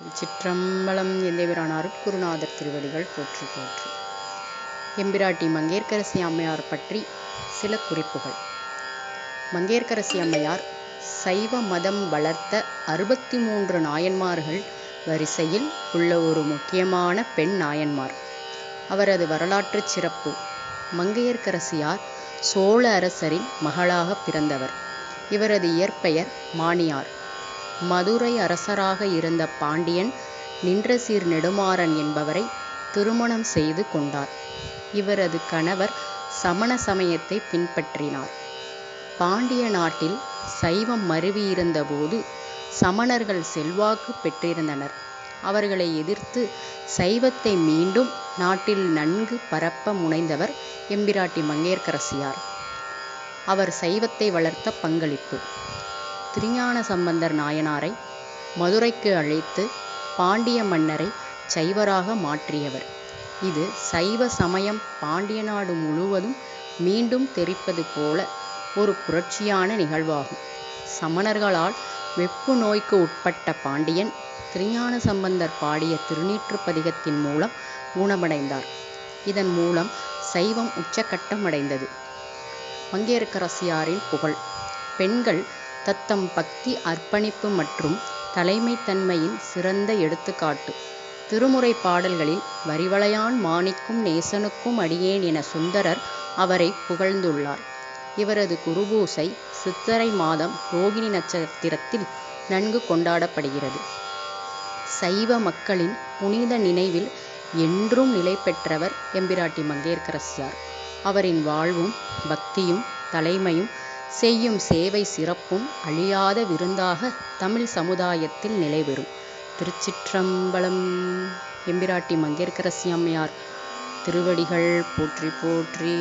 திருச்சிற்றம்பலம் எந்தேபிரான் அருட்குருநாதர் திருவடிகள் போற்றி போற்றி. எம்பிராட்டி மங்கேற்கரசி அம்மையார் பற்றி சில குறிப்புகள். மங்கேற்கரசி அம்மையார் சைவ மதம் வளர்த்த அறுபத்தி மூன்று நாயன்மார்கள் வரிசையில் உள்ள ஒரு முக்கியமான பெண் நாயன்மார். அவரது வரலாற்று சிறப்பு மங்கையர்க்கரசியார் சோழ அரசரின் மகளாக பிறந்தவர். இவரது இயற்பெயர் மானியார். மதுரை அரசராக இருந்த பாண்டியன் நின்றசீர் நெடுமாறன் என்பவரை திருமணம் செய்து கொண்டார். இவரது கணவர் சமண சமயத்தை பின்பற்றினார். பாண்டிய நாட்டில் சைவம் மருவியிருந்தபோது சமணர்கள் செல்வாக்கு பெற்றிருந்தனர். அவர்களை எதிர்த்து சைவத்தை மீண்டும் நாட்டில் நன்கு பரப்ப முனைந்தவர் எம்பிராட்டி மங்கையர்க்கரசியார். அவர் சைவத்தை வளர்த்த பங்களிப்பு. திருஞான சம்பந்தர் நாயனாரை மதுரைக்கு அழைத்து பாண்டிய மன்னரை சைவராக மாற்றியவர். இது சைவ சமயம் பாண்டிய நாடு முழுவதும் மீண்டும் தெரிப்பது போல ஒரு புரட்சியான நிகழ்வாகும். சமணர்களால் வெப்பு நோய்க்கு உட்பட்ட பாண்டியன் திருஞான சம்பந்தர் பாடிய திருநீற்று பதிகத்தின் மூலம் குணமடைந்தார் இதன் மூலம் சைவம் உச்சக்கட்டமடைந்தது. பங்கேற்கரசியாரின் புகழ். பெண்கள் தத்தம் பக்தி அர்ப்பணிப்பு மற்றும் தலைமைத்தன்மையின் சிறந்த எடுத்துக்காட்டு. திருமுறை பாடல்களில் வரிவளையான் மாணிக்கும் நேசனுக்கும் அடியேன் என சுந்தரர் அவரை புகழ்ந்துள்ளார். இவரது குருபூசை சித்திரை மாதம் ரோகிணி நட்சத்திரத்தில் நன்கு கொண்டாடப்படுகிறது. சைவ மக்களின் புனித நினைவில் என்றும் நிலை பெற்றவர் எம்பிராட்டி மங்கையர்க்கரசியார் அவரின் வாழ்வும் பக்தியும் தலைமையும் செய்யும் சேவை சிறப்பும் அழியாத விருந்தாக தமிழ் சமுதாயத்தில் நிலைபெறும். திருச்சிற்றம்பலம் எம்பிராட்டி மங்கையர்க்கரசி அம்மையார் திருவடிகள் போற்றி போற்றி.